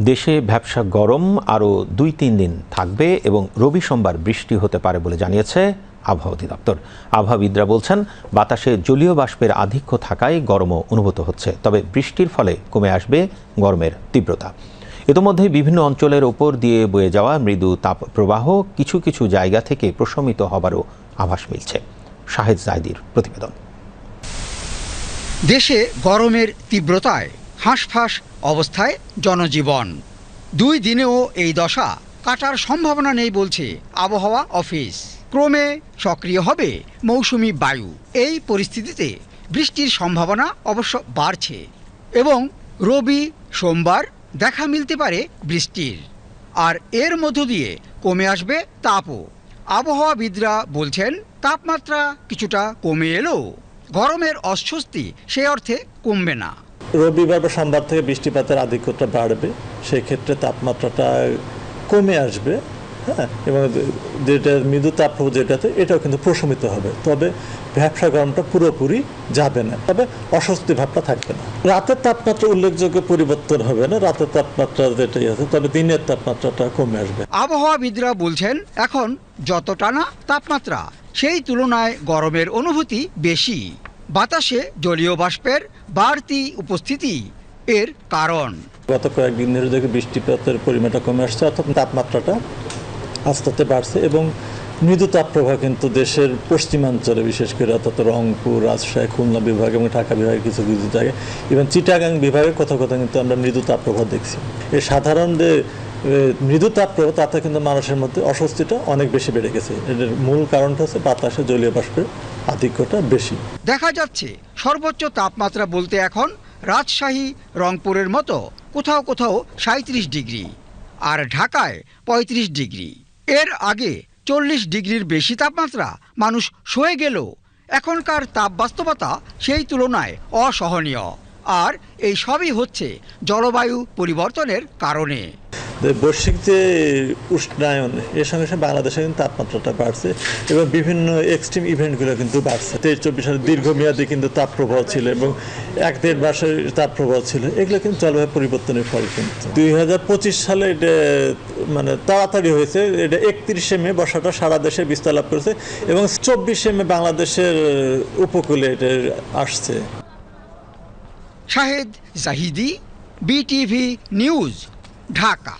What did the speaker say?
দেশে ব্যবসা গরম আরও দুই তিন দিন থাকবে এবং রবি সোমবার বৃষ্টি হতে পারে বলে জানিয়েছে আবহাওয়া অধিদপ্তর। আবহাওয়াবিদরা বলছেন, বাতাসে জলীয় বাষ্পের আধিক্য থাকায় গরমও অনুভূত হচ্ছে, তবে বৃষ্টির ফলে কমে আসবে গরমের তীব্রতা। ইতোমধ্যে বিভিন্ন অঞ্চলের ওপর দিয়ে বয়ে যাওয়া মৃদু তাপ প্রবাহ কিছু কিছু জায়গা থেকে প্রশমিত হবারও আভাস মিলছে। শাহেদ জাহিদির প্রতিবেদন। দেশে গরমের তীব্রতায় হাঁসফাঁস অবস্থায় জনজীবন। দুই দিনেও এই দশা কাটার সম্ভাবনা নেই বলছে আবহাওয়া অফিস। ক্রমে সক্রিয় হবে মৌসুমি বায়ু। এই পরিস্থিতিতে বৃষ্টির সম্ভাবনা অবশ্য বাড়ছে এবং রবি, সোমবার দেখা মিলতে পারে বৃষ্টির। আর এর মধ্য দিয়ে কমে আসবে তাপও। আবহাওয়াবিদরা বলছেন, তাপমাত্রা কিছুটা কমে এলেও গরমের অস্বস্তি সে অর্থে কমবে না। রবিবার বা সোমবার থেকে বৃষ্টিপাতের আধিক্যটা বাড়বে সেই ক্ষেত্রে তাপমাত্রাটা কমে আসবে হ্যাঁ? এবং যেটা মৃদু তাপপ্রবাহ যেটাতে, এটাও কিন্তু প্রশমিত হবে। তবে ব্যবসা গরমটা পুরোপুরি যাবে না। তবে অস্বস্তি ভাবটা থাকবে না। রাতের তাপমাত্রা উল্লেখযোগ্য পরিবর্তন হবে না। রাতের তাপমাত্রা যেটাই আছে, তবে দিনের তাপমাত্রাটা কমে আসবে। আবহাওয়াবিদরা বলছেন, এখন যত টানা তাপমাত্রা, সেই তুলনায় গরমের অনুভূতি বেশি। বাতাসে জলীয় বাষ্পের বাড়তি উপস্থিতি এর কারণ। গত কয়েকদিন ধরে দেখে বৃষ্টিপাতের পরিমাণটা কমে আসছে, অর্থাৎ তাপমাত্রাটা আস্তে আস্তে বাড়ছে এবং মৃদু তাপপ্রবাহ কিন্তু দেশের পশ্চিমাঞ্চলে, বিশেষ করে অর্থাৎ রংপুর, রাজশাহী, খুলনা বিভাগ এবং ঢাকা বিভাগের কিছু কিছু জায়গায়, এবং চিটাগাং বিভাগে কোথাও কোথাও কিন্তু আমরা মৃদু তাপপ্রবাহ দেখছি। এই সাধারণ যে মৃদু তাপপ্রবাহ তাতে কিন্তু মানুষের মধ্যে অস্বস্তিটা অনেক বেশি বেড়ে গেছে। এটার মূল কারণটা হচ্ছে বাতাসে জলীয় বাষ্পের আধিক্যটা বেশি। দেখা যাচ্ছে, সর্বোচ্চ তাপমাত্রা বলতে এখন রাজশাহী, রংপুরের মতো কোথাও কোথাও সাঁত্রিশ ডিগ্রি আর ঢাকায় ৩৫ ডিগ্রি। এর আগে চল্লিশ ডিগ্রির বেশি তাপমাত্রা মানুষ সয়ে গেলেও এখনকার তাপ বাস্তবতা সেই তুলনায় অসহনীয়। আর এই সবই হচ্ছে জলবায়ু পরিবর্তনের কারণে। বৈশ্বিক যে উষ্ণায়ন, এর সঙ্গে সঙ্গে বাংলাদেশে কিন্তু তাপমাত্রাটা বাড়ছে এবং বিভিন্ন এক্সট্রিম ইভেন্টগুলো কিন্তু বাড়ছে। তেইশ, চব্বিশ সালে দীর্ঘমেয়াদী কিন্তু তাপপ্রবাহ ছিল এবং এক দেড় মাসের তাপপ্রবাহ ছিল। এগুলো কিন্তু জলবায়ু পরিবর্তনের ফল কিন্তু। দুই হাজার পঁচিশ সালে এটা মানে তাড়াতাড়ি হয়েছে। এটা একত্রিশে মে বর্ষাটা সারা দেশে বিস্তার লাভ করেছে এবং চব্বিশে মে বাংলাদেশের উপকূলে এটা আসছে। Shahed Zahidi, BTV news, Dhaka.